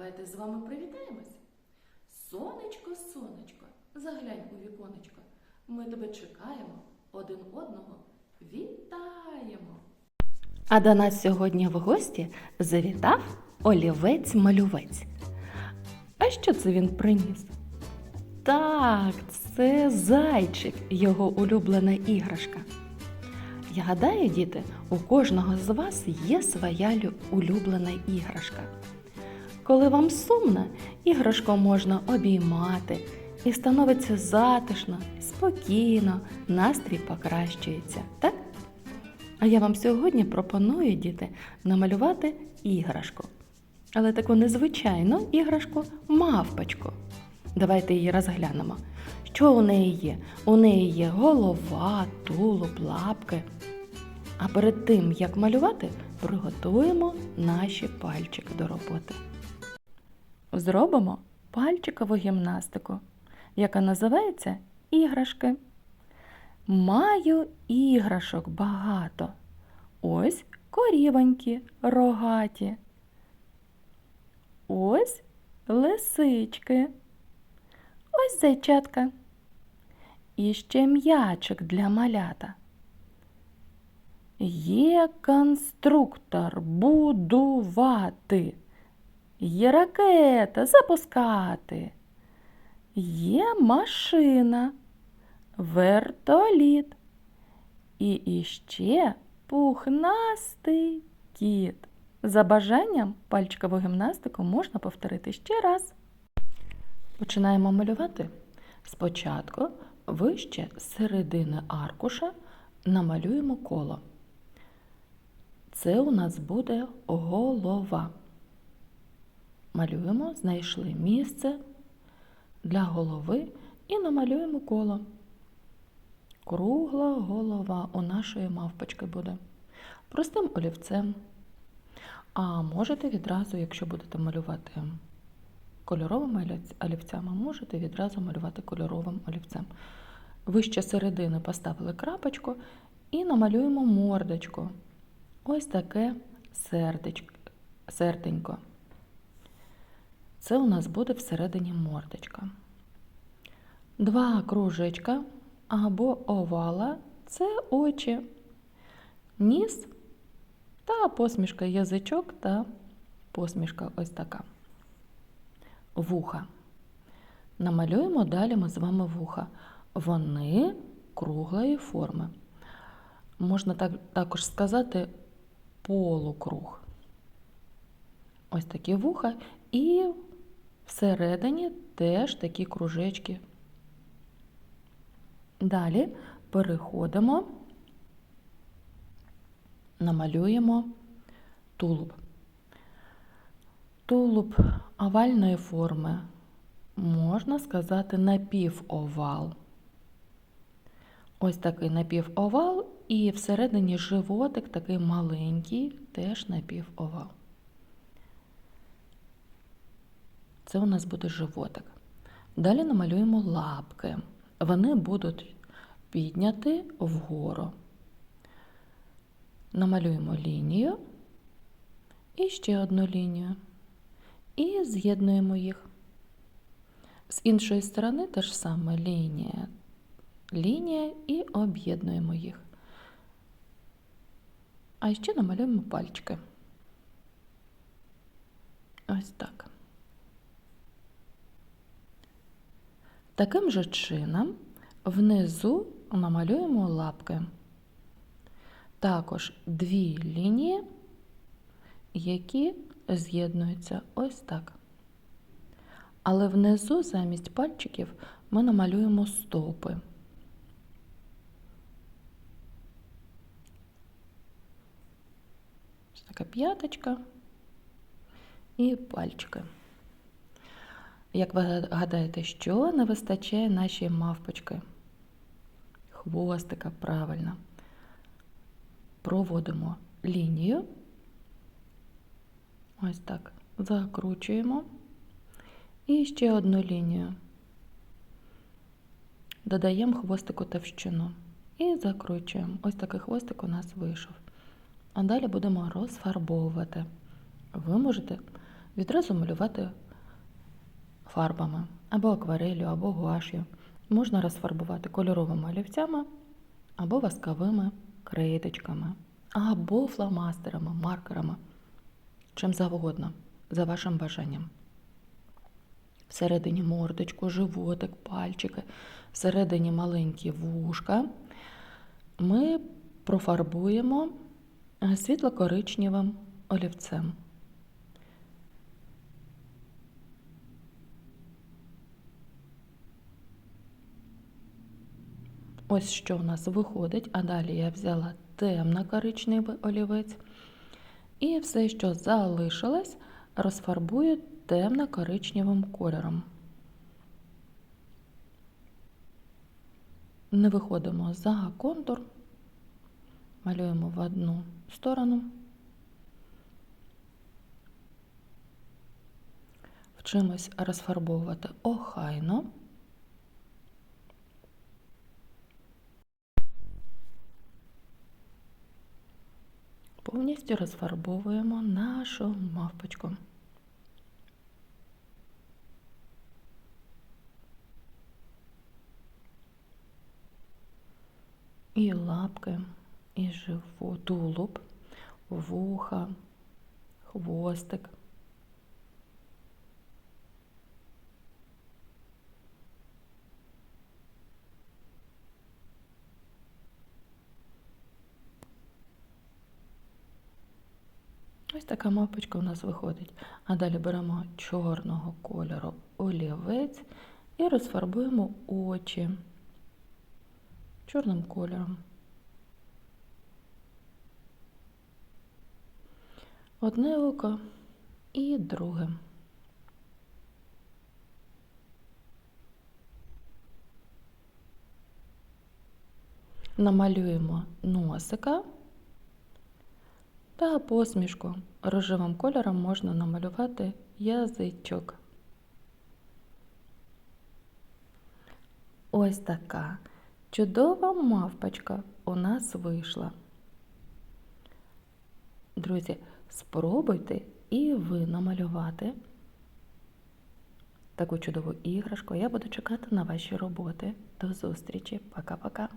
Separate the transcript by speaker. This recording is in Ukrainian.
Speaker 1: Давайте з вами привітаємось. Сонечко, сонечко, заглянь у віконечко. Ми тебе чекаємо, один одного вітаємо. А до нас сьогодні в гості завітав олівець-малювець. А що це він приніс? Так, це зайчик, його улюблена іграшка. Я гадаю, діти, у кожного з вас є своя улюблена іграшка. Коли вам сумно, іграшку можна обіймати і становиться затишно, спокійно, настрій покращується, так? А я вам сьогодні пропоную, діти, намалювати іграшку. Але таку незвичайну іграшку мавпочку. Давайте її розглянемо. Що у неї є? У неї є голова, тулуб, лапки. А перед тим, як малювати, приготуємо наші пальчики до роботи. Зробимо пальчикову гімнастику, яка називається іграшки. Маю іграшок багато. Ось корівонькі, рогаті. Ось лисички. Ось зайчатка. І ще м'ячик для малята. Є конструктор будувати. Є ракета запускати. Є машина, вертоліт. І іще пухнастий кіт. За бажанням пальчикову гімнастику можна повторити ще раз. Починаємо малювати. Спочатку вище середини аркуша намалюємо коло. Це у нас буде голова. Малюємо, знайшли місце для голови і намалюємо коло. Кругла голова у нашої мавпочки буде. Простим олівцем. А можете відразу, якщо будете малювати кольоровими олівцями, можете відразу малювати кольоровим олівцем. Вище середини поставили крапочку і намалюємо мордочку. Ось таке сердечко, серденько. Це у нас буде всередині мордочка. Два кружечка або овала це очі, ніс та посмішка, язичок та посмішка ось така. Вуха. Намалюємо далі ми з вами вуха. Вони круглої форми. Можна так, також сказати полукруг. Ось такі вуха. І всередині теж такі кружечки. Далі переходимо, намалюємо тулуб. Тулуб овальної форми, можна сказати, напівовал. Ось такий напівовал, і всередині животик такий маленький, теж напівовал. Це у нас буде животик. Далі намалюємо лапки. Вони будуть підняти вгору. Намалюємо лінію і ще одну лінію. І з'єднуємо їх. З іншої сторони те ж саме лінія, лінія і об'єднуємо їх. А ще намалюємо пальчики. Ось так. Таким же чином внизу намалюємо лапки. Також дві лінії, які з'єднуються ось так. Але внизу замість пальчиків ми намалюємо стопи. Ось така п'яточка і пальчики. Як ви гадаєте, що не вистачає нашій мавпочки? Хвостика, правильно. Проводимо лінію. Ось так. Закручуємо. І ще одну лінію. Додаємо хвостику товщину. І закручуємо. Ось такий хвостик у нас вийшов. А далі будемо розфарбовувати. Ви можете відразу малювати фарбами або акварелью, або гуаш'ю. Можна розфарбувати кольоровими олівцями або восковими крейдочками, або фломастерами, маркерами, чим завгодно, за вашим бажанням. Всередині мордочку, животик, пальчики, всередині маленькі вушка. Ми профарбуємо світло-коричневим олівцем. Ось що у нас виходить, а далі я взяла темно-коричневий олівець. І все, що залишилось, розфарбую темно-коричневим кольором. Не виходимо за контур, малюємо в одну сторону. Вчимось розфарбовувати охайно. Повністю розфарбовуємо нашу мавпочку. І лапки, і живот, тулуб, вуха, хвостик. Ось така мавпочка у нас виходить. А далі беремо чорного кольору олівець і розфарбуємо очі чорним кольором. Одне око і друге. Намалюємо носика та посмішку. Рожевим кольором можна намалювати язичок. Ось така чудова мавпочка у нас вийшла. Друзі, спробуйте і ви намалювати таку чудову іграшку. Я буду чекати на ваші роботи. До зустрічі. Пока-пока.